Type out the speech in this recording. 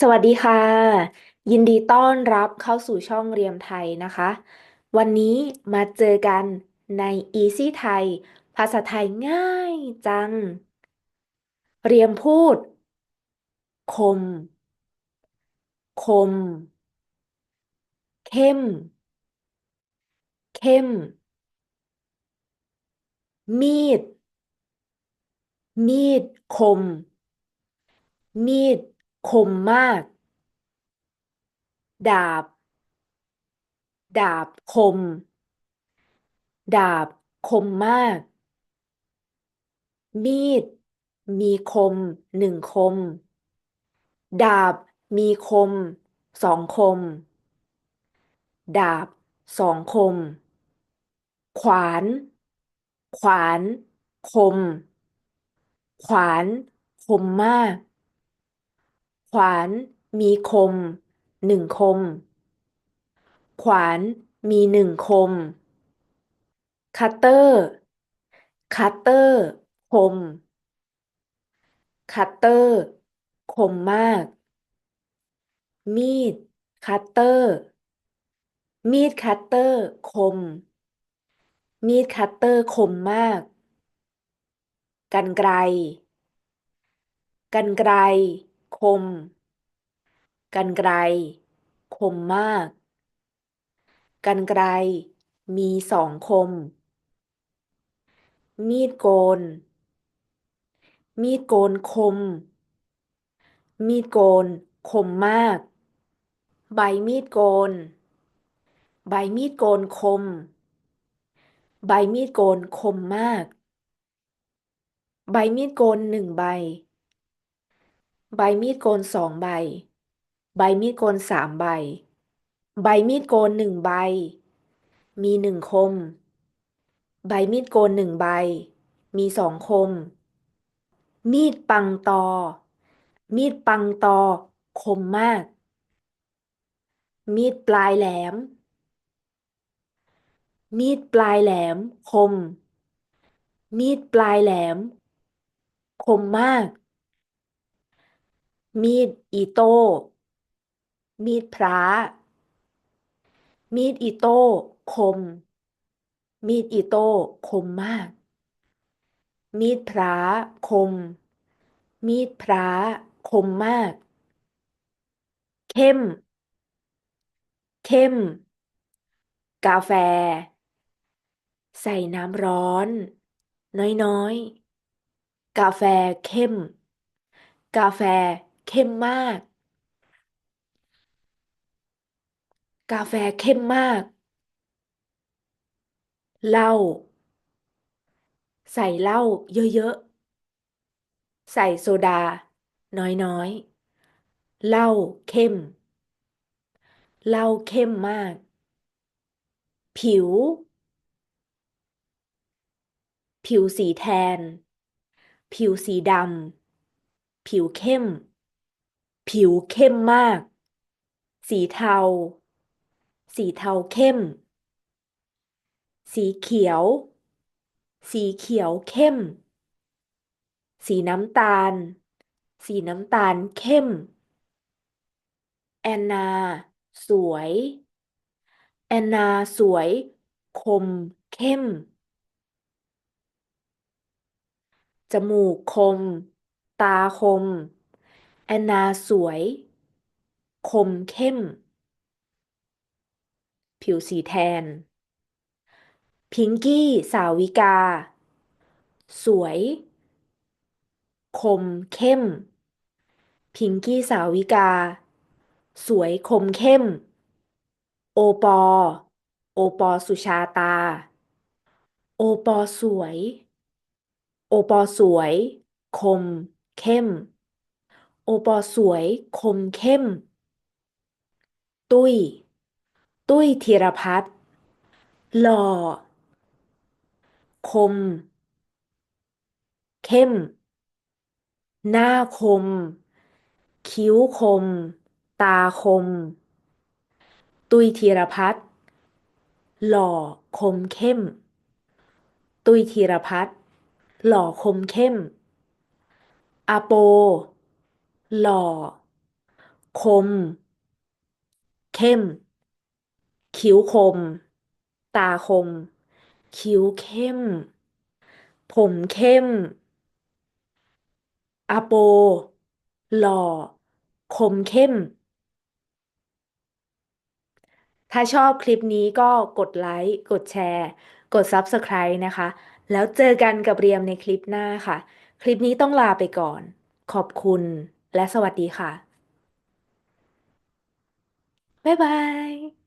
สวัสดีค่ะ ยินดีต้อนรับเข้าสู่ช่องเรียมไทยนะคะ วันนี้มาเจอกันใน Easy ไทย ภาษาไทยง่ายจัง เรียมพูด คม คม เข้ม เข้ม มีด มีดคม มีด คมมาก ดาบ ดาบคม ดาบคมมาก มีด มีคมหนึ่งคม ดาบมีคมสองคม ดาบสองคม ขวาน ขวาน คม ขวาน คมมาก ขวานมีคมหนึ่งคม ขวานมีหนึ่งคม คัตเตอร์ คัตเตอร์ คม คัตเตอร์ คมมาก มีด คัตเตอร์ มีดคัตเตอร์ คม มีดคัตเตอร์คมมากกรรไกรกรรไกร คมกรรไกรคมมากกรรไกรมีสองคม มีดโกน มีดโกนคม มีดโกนคมมาก ใบมีดโกน ใบมีดโกนคม ใบมีดโกนคมมาก ใบมีดโกนหนึ่งใบ ใบมีดโกนสองใบ ใบมีดโกนสามใบ ใบมีดโกนหนึ่งใบ มีหนึ่งคม ใบมีดโกนหนึ่งใบ มีสองคม มีดปังตอ มีดปังตอ คมมาก มีดปลายแหลม มีดปลายแหลม คม มีดปลายแหลม คมมาก มีดอิโต้ มีดพระ มีดอิโต้ คม มีดอิโต้ คมมาก มีดพระคม มีดพระคมมาก เข้ม เข้ม กาแฟ ใส่น้ำร้อน น้อยๆ กาแฟเข้ม กาแฟ เข้มมาก กาแฟเข้มมากเหล้าใส่เหล้าเยอะๆ ใส่โซดา น้อยๆเหล้าเข้มเหล้าเข้มมาก ผิว ผิวสีแทน ผิวสีดำ ผิวเข้ม ผิวเข้มมาก สีเทา สีเทาเข้ม สีเขียว สีเขียวเข้ม สีน้ำตาล สีน้ำตาลเข้ม แอนนา สวย แอนนาสวย คมเข้ม จมูกคม ตาคม แอนนาสวย คมเข้ม ผิวสีแทน พิงกี้สาวิกา สวย คมเข้ม พิงกี้สาวิกา สวยคมเข้ม โอปอ โอปอสุชาตา โอปอสวย โอปอสวย คม เข้ม ปอสวย คมเข้ม ตุ้ย ตุ้ยธีรพัฒน์หล่อ คม เข้ม หน้าคม คิ้วคม ตาคม ตุ้ยธีรพัฒน์หล่อ คมเข้ม ตุ้ยธีรพัฒน์หล่อคมเข้มอาโป หล่อ คม เข้ม คิ้วคม ตาคม คิ้วเข้ม ผมเข้มอาโป หล่อ คมเข้ม ถ้าชอบคลิปนี้ก็กดไลค์ กดแชร์ กด Subscribe นะคะ แล้วเจอกันกับเรียมในคลิปหน้าค่ะ คลิปนี้ต้องลาไปก่อน ขอบคุณ และสวัสดีค่ะ บ๊ายบาย